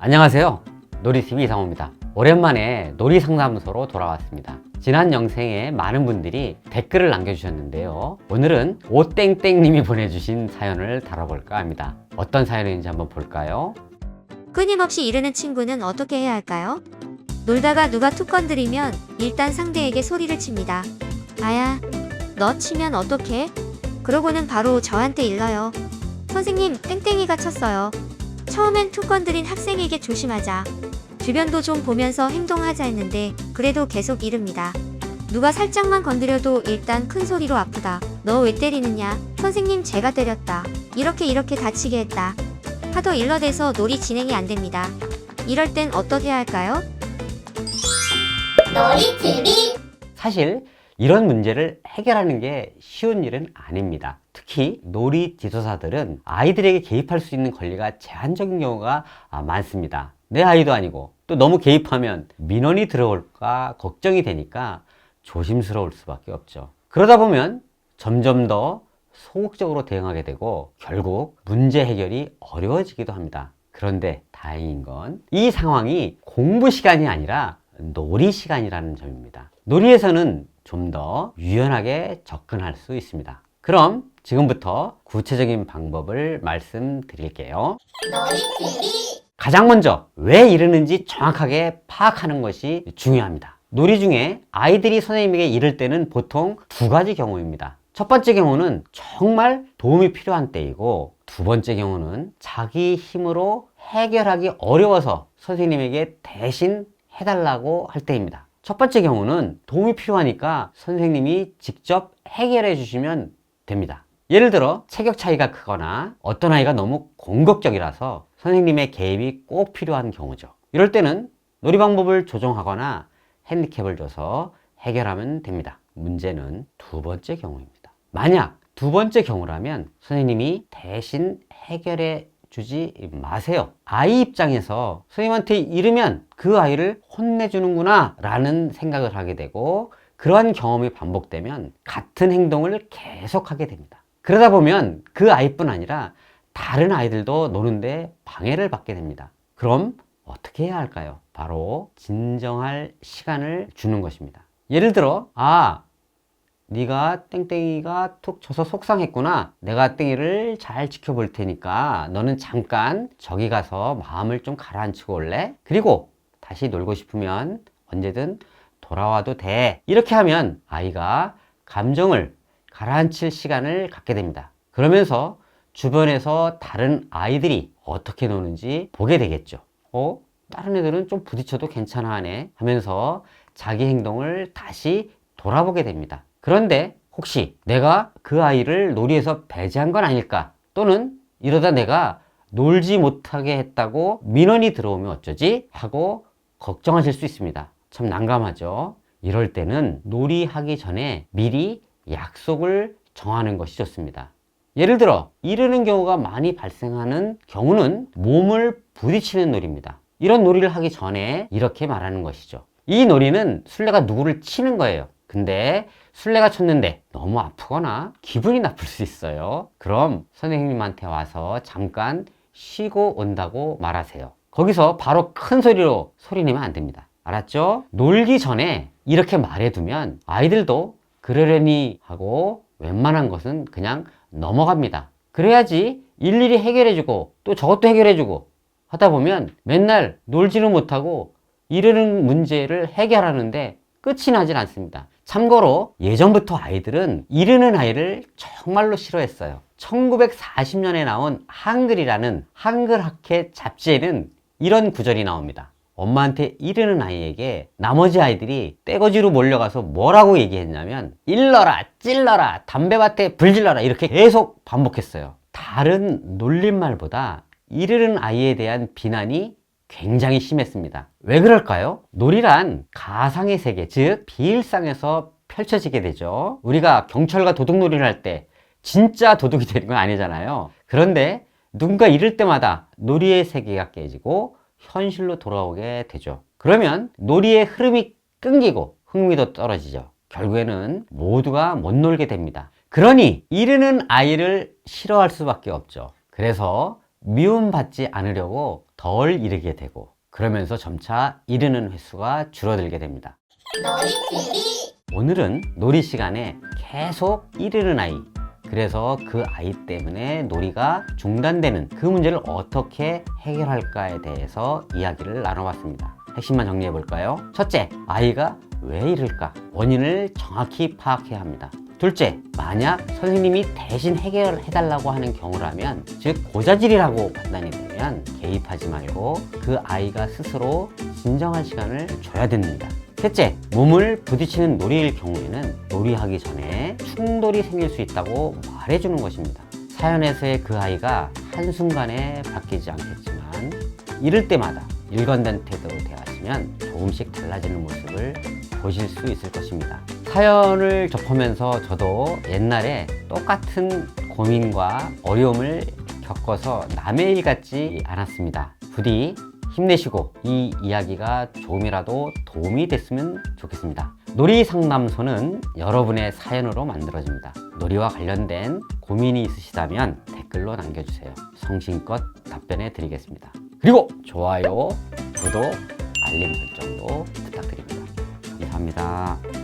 안녕하세요. 놀이TV 이상호입니다. 오랜만에 놀이상담소로 돌아왔습니다. 지난 영상에 많은 분들이 댓글을 남겨주셨는데요. 오늘은 오땡땡님이 보내주신 사연을 다뤄볼까 합니다. 어떤 사연인지 한번 볼까요? 끊임없이 이르는 친구는 어떻게 해야 할까요? 놀다가 누가 툭 건드리면 일단 상대에게 소리를 칩니다. 아야, 너 치면 어떡해? 그러고는 바로 저한테 일러요. 선생님, 땡땡이가 쳤어요. 처음엔 툭 건드린 학생에게 조심하자. 주변도 좀 보면서 행동하자 했는데 그래도 계속 이릅니다. 누가 살짝만 건드려도 일단 큰 소리로 아프다. 너 왜 때리느냐? 선생님 제가 때렸다. 이렇게 이렇게 다치게 했다. 하도 일러대서 놀이 진행이 안 됩니다. 이럴 땐 어떻게 해야 할까요? 놀이TV 사실 이런 문제를 해결하는 게 쉬운 일은 아닙니다. 특히 놀이 지도사들은 아이들에게 개입할 수 있는 권리가 제한적인 경우가 아, 많습니다. 내 아이도 아니고 또 너무 개입하면 민원이 들어올까 걱정이 되니까 조심스러울 수밖에 없죠. 그러다 보면 점점 더 소극적으로 대응하게 되고 결국 문제 해결이 어려워지기도 합니다. 그런데 다행인 건 이 상황이 공부 시간이 아니라 놀이 시간이라는 점입니다. 놀이에서는 좀 더 유연하게 접근할 수 있습니다. 그럼 지금부터 구체적인 방법을 말씀드릴게요. 가장 먼저 왜 이러는지 정확하게 파악하는 것이 중요합니다. 놀이 중에 아이들이 선생님에게 이를 때는 보통 두 가지 경우입니다. 첫 번째 경우는 정말 도움이 필요한 때이고 두 번째 경우는 자기 힘으로 해결하기 어려워서 선생님에게 대신 해달라고 할 때입니다. 첫 번째 경우는 도움이 필요하니까 선생님이 직접 해결해 주시면 됩니다. 예를 들어 체격 차이가 크거나 어떤 아이가 너무 공격적이라서 선생님의 개입이 꼭 필요한 경우죠. 이럴 때는 놀이 방법을 조정하거나 핸디캡을 줘서 해결하면 됩니다. 문제는 두 번째 경우입니다. 만약 두 번째 경우라면 선생님이 대신 해결해 주지 마세요. 아이 입장에서 선생님한테 이르면 그 아이를 혼내주는구나 라는 생각을 하게 되고 그러한 경험이 반복되면 같은 행동을 계속하게 됩니다. 그러다 보면 그 아이뿐 아니라 다른 아이들도 노는데 방해를 받게 됩니다. 그럼 어떻게 해야 할까요? 바로 진정할 시간을 주는 것입니다. 예를 들어, 아, 네가 땡땡이가 툭 쳐서 속상했구나. 내가 땡이를 잘 지켜볼 테니까 너는 잠깐 저기 가서 마음을 좀 가라앉히고 올래? 그리고 다시 놀고 싶으면 언제든 돌아와도 돼. 이렇게 하면 아이가 감정을 가라앉힐 시간을 갖게 됩니다. 그러면서 주변에서 다른 아이들이 어떻게 노는지 보게 되겠죠. 어? 다른 애들은 좀 부딪혀도 괜찮아 하네 하면서 자기 행동을 다시 돌아보게 됩니다. 그런데 혹시 내가 그 아이를 놀이에서 배제한 건 아닐까? 또는 이러다 내가 놀지 못하게 했다고 민원이 들어오면 어쩌지? 하고 걱정하실 수 있습니다. 참 난감하죠. 이럴 때는 놀이하기 전에 미리 약속을 정하는 것이 좋습니다. 예를 들어 이르는 경우가 많이 발생하는 경우는 몸을 부딪히는 놀이입니다. 이런 놀이를 하기 전에 이렇게 말하는 것이죠. 이 놀이는 술래가 누구를 치는 거예요. 근데 술래가 쳤는데 너무 아프거나 기분이 나쁠 수 있어요. 그럼 선생님한테 와서 잠깐 쉬고 온다고 말하세요. 거기서 바로 큰 소리로 소리 내면 안 됩니다. 알았죠? 놀기 전에 이렇게 말해두면 아이들도 그러려니 하고 웬만한 것은 그냥 넘어갑니다. 그래야지 일일이 해결해주고 또 저것도 해결해주고 하다 보면 맨날 놀지는 못하고 이르는 문제를 해결하는데 끝이 나질 않습니다. 참고로 예전부터 아이들은 이르는 아이를 정말로 싫어했어요. 1940년에 나온 한글이라는 한글 학회 잡지에는 이런 구절이 나옵니다. 엄마한테 이르는 아이에게 나머지 아이들이 떼거지로 몰려가서 뭐라고 얘기했냐면 일러라 찔러라 담배밭에 불질러라 이렇게 계속 반복했어요. 다른 놀림말보다 이르는 아이에 대한 비난이 굉장히 심했습니다. 왜 그럴까요? 놀이란 가상의 세계, 즉 비일상에서 펼쳐지게 되죠. 우리가 경찰과 도둑놀이를 할 때 진짜 도둑이 되는 건 아니잖아요. 그런데 누군가 이럴 때마다 놀이의 세계가 깨지고 현실로 돌아오게 되죠. 그러면 놀이의 흐름이 끊기고 흥미도 떨어지죠. 결국에는 모두가 못 놀게 됩니다. 그러니 이르는 아이를 싫어할 수밖에 없죠. 그래서 미움받지 않으려고 덜 이르게 되고 그러면서 점차 이르는 횟수가 줄어들게 됩니다. 오늘은 놀이 시간에 계속 이르는 아이 그래서 그 아이 때문에 놀이가 중단되는 그 문제를 어떻게 해결할까에 대해서 이야기를 나눠봤습니다. 핵심만 정리해 볼까요? 첫째, 아이가 왜 이럴까? 원인을 정확히 파악해야 합니다. 둘째, 만약 선생님이 대신 해결해 달라고 하는 경우라면, 즉, 고자질이라고 판단이 되면 개입하지 말고 그 아이가 스스로 진정할 시간을 줘야 됩니다. 셋째, 몸을 부딪히는 놀이일 경우에는 놀이하기 전에 충돌이 생길 수 있다고 말해주는 것입니다. 사연에서의 그 아이가 한순간에 바뀌지 않겠지만, 이럴 때마다 일관된 태도로 대하시면 조금씩 달라지는 모습을 보실 수 있을 것입니다. 사연을 접하면서 저도 옛날에 똑같은 고민과 어려움을 겪어서 남의 일 같지 않았습니다. 부디 힘내시고 이 이야기가 조금이라도 도움이 됐으면 좋겠습니다. 놀이 상담소는 여러분의 사연으로 만들어집니다. 놀이와 관련된 고민이 있으시다면 댓글로 남겨주세요. 성심껏 답변해 드리겠습니다. 그리고 좋아요, 구독, 알림 설정도 부탁드립니다. 감사합니다.